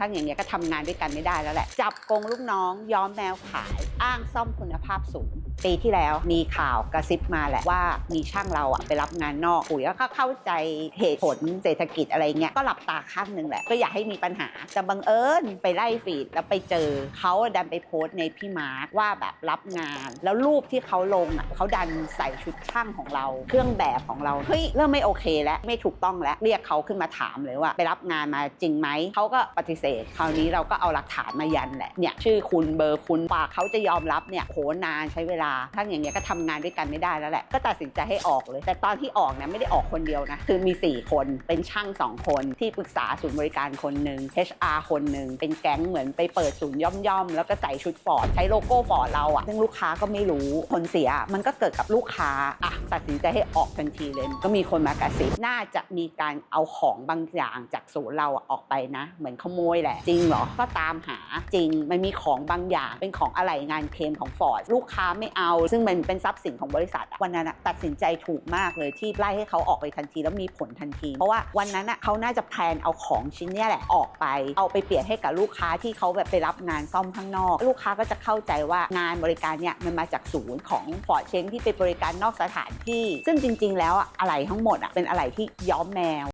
ถ้าอย่างเงี้ยก็ทำงานด้วยกันไม่ได้แล้วแหละ จับโกงลูกน้องย้อมแมวขายอ้างซ่อมคุณภาพสูง ปีที่แล้วมีข่าวกระซิบมาแหละว่ามีช่างเราอะไปรับงานนอกปุ๋ยก็เข้าใจเหตุผลเศรษฐกิจอะไรเงี้ยก็หลับตาข้างหนึ่งแหละ ก็อยากให้มีปัญหาแต่บังเอิญไปไล่ฟีดแล้วไปเจอเขาดันไปโพสต์ในพี่มาร์คว่าแบบรับงาน แล้วรูปที่เขาลงอะเขาดันใส่ชุดช่างของเรา เครื่องแบบของเราเฮ้ยเริ่มไม่โอเคแล้วไม่ถูกต้องแล้วเรียกเขาขึ้นมาถามเลยว่า ไปรับงานมาจริงไหมเขาก็ปฏิเสธคราวนี้เราก็เอาหลักฐานมายันแหละเนี่ยชื่อคุณเบอร์คุณกว่าเขาจะยอมรับเนี่ยโหนานใช้เวลาถ้าอย่างเงี้ยก็ทำงานด้วยกันไม่ได้แล้วแหละก็ตัดสินใจให้ออกเลย แต่ตอนที่ออกเนี่ยไม่ได้ออกคนเดียวนะคือมี 4 คนเป็นช่าง 2 คนที่ปรึกษาศูนย์บริการคนหนึ่ง HR คนหนึ่งเป็นแก๊งเหมือนไปเปิดศูนย์ย่อมๆแล้วก็ใส่ชุดฟอร์ดใช้โลโก้ฟอร์ดเราอะซึ่งลูกค้าก็ไม่รู้ผลเสียมันก็เกิดกับลูกค้าอะตัดสินใจให้ออกทันทีเลยก็มีคนมากระซิบน่าจะมีการเอาของบางอย่างจากศูนย์เราออกไปนะ เหมือนขโมยแหละ จริงเหรอ ก็ตามหาจริง มันมีของบางอย่างเป็นของอะไหล่งานเคลมของฟอร์ดลูกค้าไม่เอา ซึ่งมันเป็นทรัพย์สินของบริษัทอะวันนั้นอะตัดสินใจถูกมากเลยที่ไล่ให้เขาออกไปทันทีแล้วมีผลทันที เพราะว่าวันนั้นอะเขาน่าจะแพลนเอาของชิ้นเนี้ยแหละออกไป เอาไปเปลี่ยนให้กับลูกค้าที่เขาแบบไปรับงานซ่อมข้างนอก ลูกค้าก็จะเข้าใจว่างานบริการเนี่ยมันมาจากศูนย์ของฟอร์ดเชงที่ไปบริการนอกสถานที่ ซึ่งจริง ๆ แล้วอะอะไหล่ทั้งหมดอะเป็นอะไหล่ที่ย้อมแมว